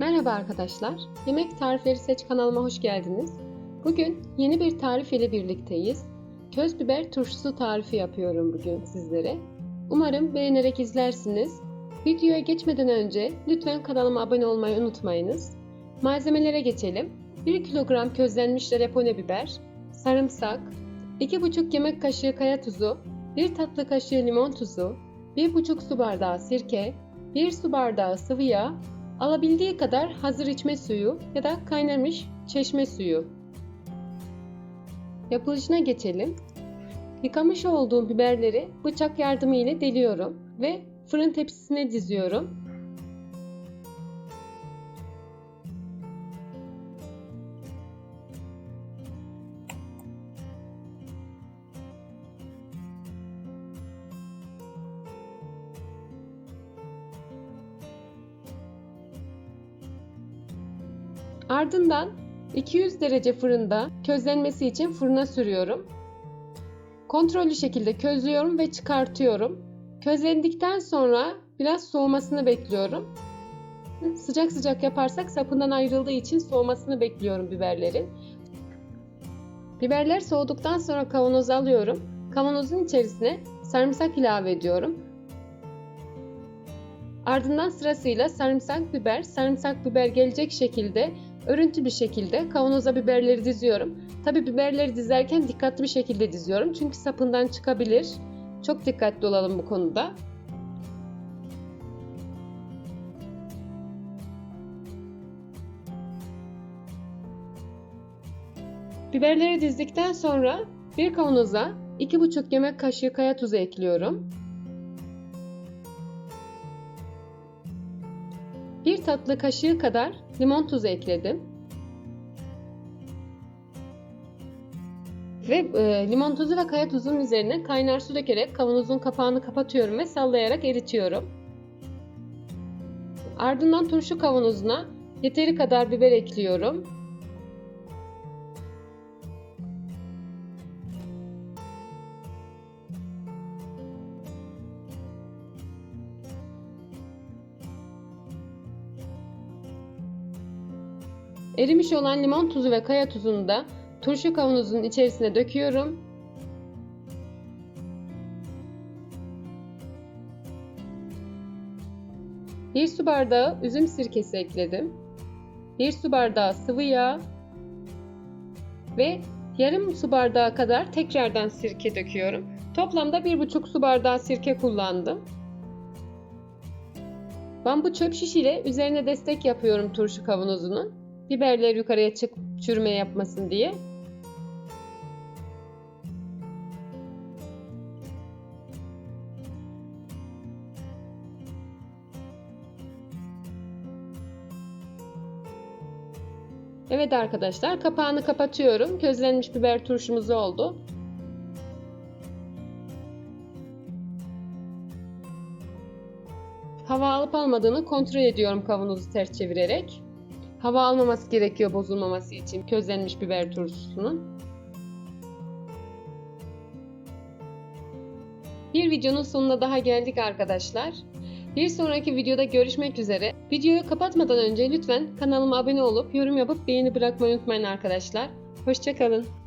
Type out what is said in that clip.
Merhaba arkadaşlar. Yemek Tarifleri Seç kanalıma hoş geldiniz. Bugün yeni bir tarif ile birlikteyiz. Köz biber turşusu tarifi yapıyorum bugün sizlere. Umarım beğenerek izlersiniz. Videoya geçmeden önce lütfen kanalıma abone olmayı unutmayınız. Malzemelere geçelim. 1 kilogram közlenmiş repone biber, sarımsak, 2,5 yemek kaşığı kaya tuzu, 1 tatlı kaşığı limon tuzu, 1,5 su bardağı sirke, 1 su bardağı sıvı yağ, alabildiği kadar hazır içme suyu ya da kaynamış çeşme suyu. Yapılışına geçelim. Yıkamış olduğum biberleri bıçak yardımı ile deliyorum ve fırın tepsisine diziyorum. Ardından 200 derece fırında közlenmesi için fırına sürüyorum. Kontrollü şekilde közlüyorum ve çıkartıyorum. Közlendikten sonra biraz soğumasını bekliyorum. Sıcak sıcak yaparsak sapından ayrıldığı için soğumasını bekliyorum biberlerin. Biberler soğuduktan sonra kavanoza alıyorum. Kavanozun içerisine sarımsak ilave ediyorum. Ardından sırasıyla sarımsak biber, sarımsak biber gelecek şekilde örüntü bir şekilde kavanoza biberleri diziyorum. Tabi biberleri dizerken dikkatli bir şekilde diziyorum çünkü sapından çıkabilir. Çok dikkatli olalım bu konuda. Biberleri dizdikten sonra bir kavanoza 2,5 yemek kaşığı kaya tuzu ekliyorum. Bir tatlı kaşığı kadar limon tuzu ekledim. Ve e, limon tuzu ve kaya tuzunun üzerine kaynar su dökerek kavanozun kapağını kapatıyorum ve sallayarak eritiyorum. Ardından turşu kavanozuna yeteri kadar biber ekliyorum. Erimiş olan limon tuzu ve kaya tuzunu da turşu kavanozunun içerisine döküyorum. Bir su bardağı üzüm sirkesi ekledim. Bir su bardağı sıvı yağ ve yarım su bardağı kadar tekrardan sirke döküyorum. Toplamda bir buçuk su bardağı sirke kullandım. Bambu çöp şişiyle üzerine destek yapıyorum turşu kavanozunun. Biberler yukarıya çık çürüme yapmasın diye. Evet arkadaşlar kapağını kapatıyorum. Közlenmiş biber turşumuz oldu. Hava alıp almadığını kontrol ediyorum kavanozu ters çevirerek. Hava almaması gerekiyor bozulmaması için közlenmiş biber turşusunun. Bir videonun sonuna daha geldik arkadaşlar. Bir sonraki videoda görüşmek üzere. Videoyu kapatmadan önce lütfen kanalıma abone olup yorum yapıp beğeni bırakmayı unutmayın arkadaşlar. Hoşçakalın.